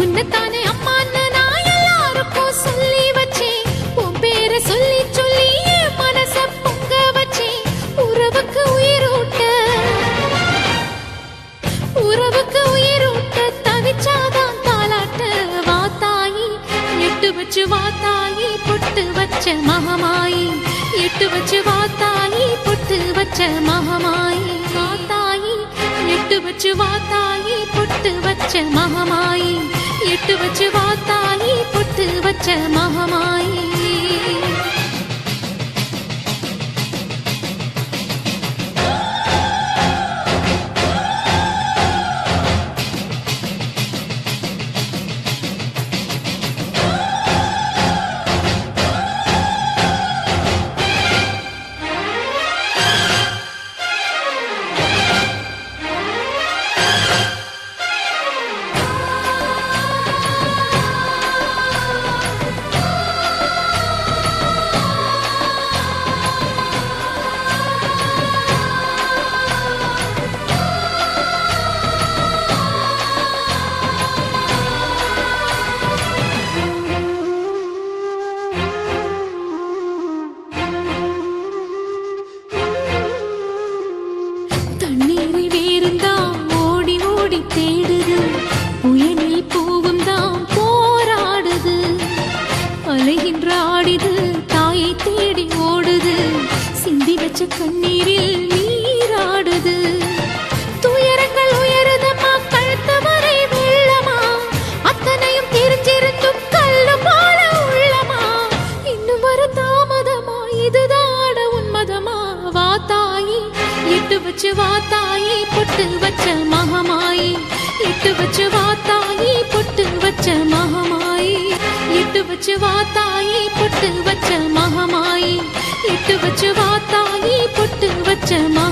உன்னைத்தானே அம்மான்னு நான் எல்லாருக்கும் சொல்லி வச்சேன் உன் பேரை சொல்லி சொல்லி என் மனச பொங்க வச்சேன் உறவுக்கு உயிரூட்ட. உறவுக்கு உயிரூட்ட தவிச்சாதான் தாலாட்ட வாத்தாயி எட்டு வச்சு வாத்தாயி பொட்டு வச்ச மகமாயி. எட்டு வச்சு வாத்தாயி பொட்டு வச்ச மகமாயி. வாத்தாயி எட்டு வச்சு வாத்தாயி பொட்டு வச்ச மகமாயி. எட்டு வச்சு வாத்தாயி பொட்டு வச்ச மகமாயி. என்று ஆடிது தாயை தேடி ஓடுது. சிந்தி வச்ச கண்ணீரில் நீராடுது. துயரங்கள் உயருதம்மா கழுத்து வெள்ளமா அத்தனையும் தெரிஞ்சிருந்தும் கல்லு போல உள்ளமா இன்னும் வர தாமதமா இதுதாட உன்மதமா வா தாயி எட்டு வச்சு வா தாயி பொட்டு வச்ச மகமாயி. எட்டு வச்சு வா வச்சு வா தாயி பொட்டு வச்ச மகமாயி. எட்டு வச்சு வா தாயி பொட்டு வச்ச மகமாயி.